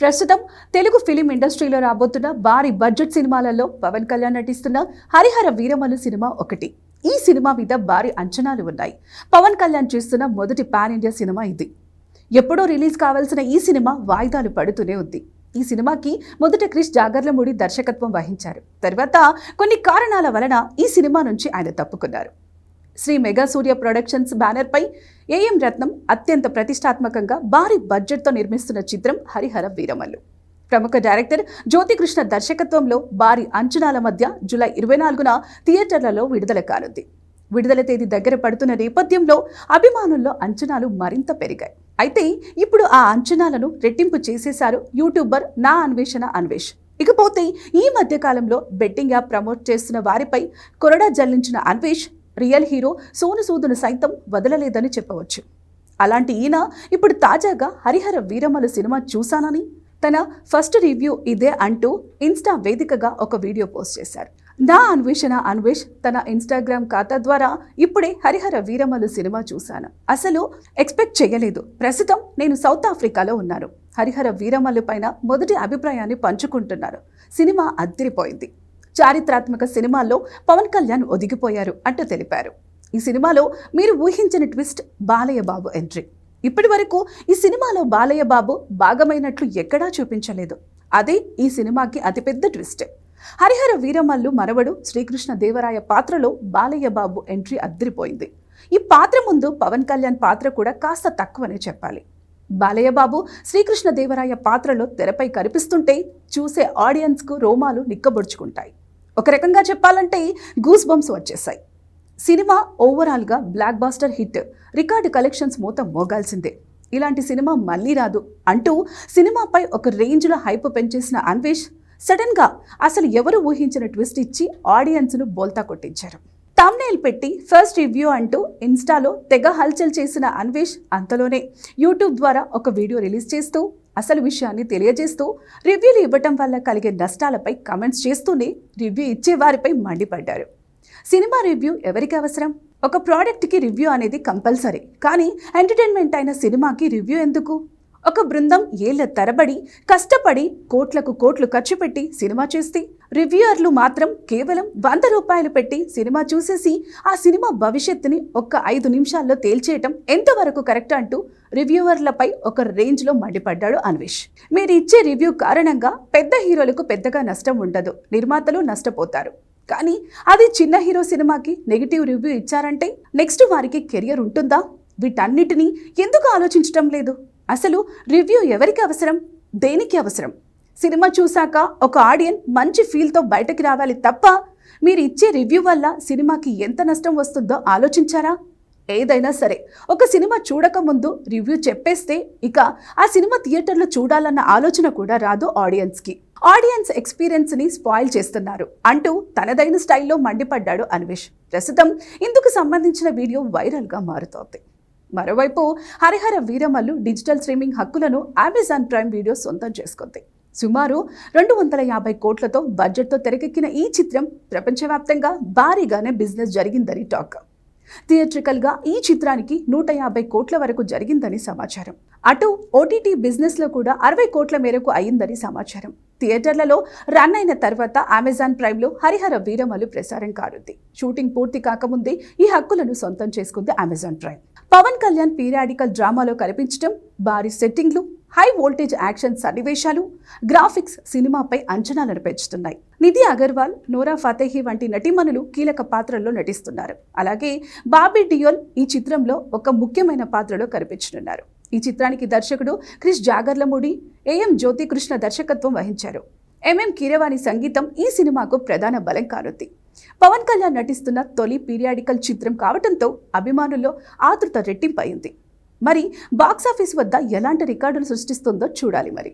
ప్రస్తుతం తెలుగు ఫిలిం ఇండస్ట్రీలో రాబోతున్న భారీ బడ్జెట్ సినిమాలలో పవన్ కళ్యాణ్ నటిస్తున్న హరిహర వీరమలు సినిమా ఒకటి. ఈ సినిమా మీద భారీ అంచనాలు ఉన్నాయి. పవన్ కళ్యాణ్ చేస్తున్న మొదటి పాన్ ఇండియా సినిమా ఇది. ఎప్పుడో రిలీజ్ కావాల్సిన ఈ సినిమా వాయిదాలు పడుతూనే ఉంది. ఈ సినిమాకి మొదట క్రిష్ జాగర్లమూడి దర్శకత్వం వహించారు. తర్వాత కొన్ని కారణాల వలన ఈ సినిమా నుంచి ఆయన తప్పుకున్నారు. శ్రీ మెగా సూర్య ప్రొడక్షన్స్ బ్యానర్పై ఏఎం రత్నం అత్యంత ప్రతిష్టాత్మకంగా భారీ బడ్జెట్తో నిర్మిస్తున్న చిత్రం హరిహర వీరమల్లు. ప్రముఖ డైరెక్టర్ జ్యోతికృష్ణ దర్శకత్వంలో భారీ అంచనాల మధ్య జూలై ఇరవై నాలుగున థియేటర్లలో విడుదల కానుంది. విడుదల తేదీ దగ్గర పడుతున్న నేపథ్యంలో అభిమానుల్లో అంచనాలు మరింత పెరిగాయి. అయితే ఇప్పుడు ఆ అంచనాలను రెట్టింపు చేసేశారు యూట్యూబర్ నా అన్వేషణ అన్వేష్. ఇకపోతే ఈ మధ్యకాలంలో బెట్టింగ్ యాప్ ప్రమోట్ చేస్తున్న వారిపై కొరడా జల్లించిన అన్వేష్ రియల్ హీరో సోను సూదును సైతం వదలలేదని చెప్పవచ్చు. అలాంటి ఈయన ఇప్పుడు తాజాగా హరిహర వీరమలు సినిమా చూశానని తన ఫస్ట్ రివ్యూ ఇదే అంటూ ఇన్స్టా వేదికగా ఒక వీడియో పోస్ట్ చేశారు. నా అన్వేషణ అన్వేష్ తన ఇన్స్టాగ్రామ్ ఖాతా ద్వారా ఇప్పుడే హరిహర వీరమలు సినిమా చూశాను. అసలు ఎక్స్పెక్ట్ చేయలేదు. ప్రస్తుతం నేను సౌత్ ఆఫ్రికాలో ఉన్నాను. హరిహర వీరమల్లు పైన మొదటి అభిప్రాయాన్ని పంచుకుంటున్నారు. సినిమా అద్దరిపోయింది. చారిత్రాత్మక సినిమాల్లో పవన్ కళ్యాణ్ ఒదిగిపోయారు అంటూ తెలిపారు. ఈ సినిమాలో మీరు ఊహించని ట్విస్ట్ బాలయ్య బాబు ఎంట్రీ. ఇప్పటి వరకు ఈ సినిమాలో బాలయ్య బాబు భాగమైనట్లు ఎక్కడా చూపించలేదు. అదే ఈ సినిమాకి అతిపెద్ద ట్విస్ట్. హరిహర వీరమల్లు మనవడు శ్రీకృష్ణ దేవరాయ పాత్రలో బాలయ్య బాబు ఎంట్రీ అద్దరిపోయింది. ఈ పాత్ర ముందు పవన్ కళ్యాణ్ పాత్ర కూడా కాస్త తక్కువనే చెప్పాలి. బాలయ్య బాబు శ్రీకృష్ణ దేవరాయ పాత్రలో తెరపై కనిపిస్తుంటే చూసే ఆడియన్స్కు రోమాలు నిక్కబొడుచుకుంటాయి. ఒక రకంగా చెప్పాలంటే గూస్ బంప్స్ వచ్చేసాయి. సినిమా ఓవరాల్గా blockbuster hit record collections మూత మోగాల్సిందే. ఇలాంటి సినిమా మళ్ళీ రాదు. అంటూ సినిమాపై ఒక రేంజ్లో హైప్ పెంచేసిన అన్వేష్ సడన్గా అసలు ఎవరు ఊహించిన ట్విస్ట్ ఇచ్చి ఆడియన్స్ను బోల్తా కొట్టించారు. తమ్నేల్ పెట్టి ఫస్ట్ రివ్యూ అంటూ ఇన్స్టాలో తెగ హల్చల్ చేసిన అన్వేష్ అంతలోనే. యూట్యూబ్ ద్వారా ఒక వీడియో రిలీజ్ చేస్తూ అసలు విషయాన్ని తెలియజేస్తూ రివ్యూలు ఇవ్వటం వల్ల కలిగే నష్టాలపై కమెంట్స్ చేస్తూనే రివ్యూ ఇచ్చే వారిపై మండిపడ్డారు. సినిమా రివ్యూ ఎవరికి అవసరం? ఒక ప్రోడక్ట్కి రివ్యూ అనేది కంపల్సరీ. కానీ ఎంటర్టైన్మెంట్ అయిన సినిమాకి రివ్యూ ఎందుకు? ఒక బృందం ఏళ్ళ తరబడి కష్టపడి కోట్లకు కోట్లు ఖర్చు పెట్టి సినిమా చేస్తే రివ్యూయర్లు మాత్రం కేవలం వంద రూపాయలు పెట్టి సినిమా చూసేసి ఆ సినిమా భవిష్యత్తుని ఒక్క ఐదు నిమిషాల్లో తేల్చేయటం ఎంతవరకు కరెక్ట్ అంటూ రివ్యూవర్లపై ఒక రేంజ్లో మండిపడ్డాడు అన్వేష్. మీరు ఇచ్చే రివ్యూ కారణంగా పెద్ద హీరోలకు పెద్దగా నష్టం ఉండదు నిర్మాతలు నష్టపోతారు. కానీ అది చిన్న హీరో సినిమాకి నెగిటివ్ రివ్యూ ఇచ్చారంటే నెక్స్ట్ వారికి కెరియర్ ఉంటుందా? వీటన్నిటినీ ఎందుకు ఆలోచించటం లేదు? అసలు రివ్యూ ఎవరికి అవసరం? దేనికి అవసరం? సినిమా చూశాక ఒక ఆడియన్ మంచి ఫీల్తో బయటకి రావాలి తప్ప మీరు ఇచ్చే రివ్యూ వల్ల సినిమాకి ఎంత నష్టం వస్తుందో ఆలోచించారా? ఏదైనా సరే. ఒక సినిమా చూడకముందు రివ్యూ చెప్పేస్తే ఇక ఆ సినిమా థియేటర్లో చూడాలన్న ఆలోచన కూడా రాదు ఆడియన్స్కి. ఆడియన్స్ ఎక్స్పీరియన్స్ని స్పాయిల్ చేస్తున్నారు. అంటూ తనదైన స్టైల్లో మండిపడ్డాడు అన్వేష్. ప్రస్తుతం ఇందుకు సంబంధించిన వీడియో వైరల్గా మారుతోంది. మరోవైపు హరిహర వీరమల్లు డిజిటల్ స్ట్రీమింగ్ హక్కులను అమెజాన్ ప్రైమ్ వీడియో సొంతం చేసుకుంది. సుమారు రెండు వందల యాభై కోట్లతో బడ్జెట్తో తెరకెక్కిన ఈ చిత్రం ప్రపంచవ్యాప్తంగా భారీగానే బిజినెస్ జరిగిందని టాక్. థియేట్రికల్గా ఈ చిత్రానికి నూట యాభై కోట్ల వరకు జరిగిందని సమాచారం. అటు ఓటీటీ బిజినెస్లో కూడా అరవై కోట్ల మేరకు అయిందని సమాచారం. థియేటర్లలో రన్ అయిన తర్వాత అమెజాన్ ప్రైమ్లో హరిహర వీరమలు ప్రసారం కానుంది. షూటింగ్ పూర్తి కాకముందే ఈ హక్కులను సొంతం చేసుకుంది Amazon Prime. Pawan Kalyan periodical డ్రామాలో కనిపించడం భారీ సెట్టింగ్లు హై వోల్టేజ్ యాక్షన్ సన్నివేశాలు గ్రాఫిక్స్ సినిమాపై అంచనాలను పెంచుతున్నాయి. నిధి అగర్వాల్ నోరా ఫతేహి వంటి నటీమణులు కీలక పాత్రల్లో నటిస్తున్నారు. అలాగే బాబీ డియోల్ ఈ చిత్రంలో ఒక ముఖ్యమైన పాత్రలో కనిపించనున్నారు. ఈ చిత్రానికి దర్శకుడు క్రిష్ జాగర్లమూడి ఏఎం జ్యోతికృష్ణ దర్శకత్వం వహించారు. ఎంఎం కీరవాణి సంగీతం ఈ సినిమాకు ప్రధాన బలం కానుంది. పవన్ కళ్యాణ్ నటిస్తున్న తొలి పీరియాడికల్ చిత్రం కావడంతో అభిమానుల్లో ఆతృత రెట్టింపయింది. మరి బాక్సాఫీస్ వద్ద ఎలాంటి రికార్డులు సృష్టిస్తుందో చూడాలి మరి.